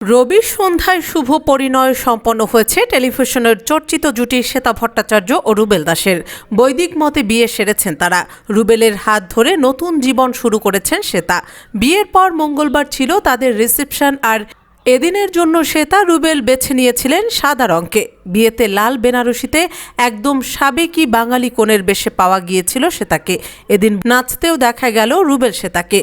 রবি সন্ধ্যায় শুভ পরিণয় সম্পন্ন হয়েছে টেলিভিশনের চর্চিত জুটি শ্বেতা ভট্টাচার্য ও রুবেল দাসের। বৈদিক মতে বিয়ে সেরেছেন তারা। রুবেলের হাত ধরে নতুন জীবন শুরু করেছেন শ্বেতা। বিয়ের পর মঙ্গলবার ছিল তাদের রিসেপশন আর এদিনের জন্য শ্বেতা রুবেল বেছে নিয়েছিলেন সাদা রঙকে। বিয়েতে লাল বেনারসিতে একদম সাবেকি বাঙালি কোণের বেশে পাওয়া গিয়েছিল শ্বেতাকে। এদিন নাচতেও দেখা গেল রুবেল শ্বেতাকে।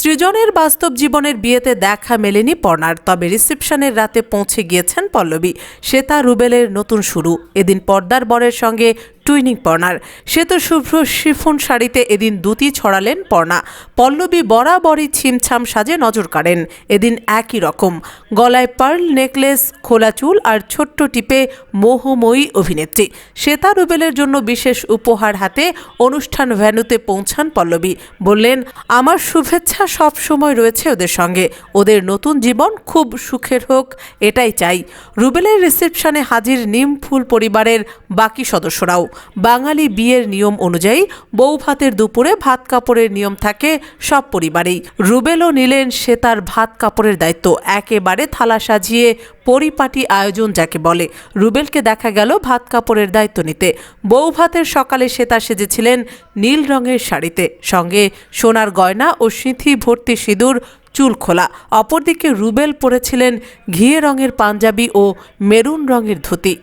সৃজনের বাস্তব জীবনের বিয়েতে দেখা মেলেনি পর্ণার, তবে রিসেপশনের রাতে পৌঁছে গিয়েছেন পল্লবী। শ্বেতা রুবেলের নতুন শুরু। এদিন পর্দার বরের সঙ্গে টুইনিং পর্ণার। শ্বেত শুভ্র শিফুন শাড়িতে এদিন দুতি ছড়ালেন পর্ণা। পল্লবী বরাবরই ছিমছাম সাজে নজর কাড়েন। এদিন একই রকম। গলায় পার্ল নেকলেস, খোলা চুল আর ছোট্ট টিপে মোহময়ী অভিনেত্রী। শ্বেতা রুবেলের জন্য বিশেষ উপহার হাতে অনুষ্ঠান ভ্যানুতে পৌঁছান পল্লবী। বললেন, আমার শুভেচ্ছা সব সময় রয়েছে ওদের সঙ্গে। ওদের নতুন জীবন খুব সুখের হোক, এটাই চাই। রুবেলের রিসেপশনে হাজির নিম ফুল পরিবারের বাকি সদস্যরাও। বাঙালি বিয়ের নিয়ম অনুযায়ী বউ ভাতের দুপুরে ভাত কাপড়ের নিয়ম থাকে সব পরিবারেই। রুবেলও নিলেন সে তার ভাত কাপড়ের দায়িত্ব। একেবারে থালা সাজিয়ে পরিপাটি আয়োজন যাকে বলে। রুবেলকে দেখা গেল ভাত কাপড়ের দায়িত্ব নিতে। বউ ভাতের সকালে শ্বেতা সেজেছিলেন নীল রঙের শাড়িতে। সঙ্গে সোনার গয়না ও সিঁথি ভর্তি সিঁদুর, চুল খোলা। অপরদিকে রুবেল পরেছিলেন ঘিয়ে রঙের পাঞ্জাবি ও মেরুন রঙের ধুতি।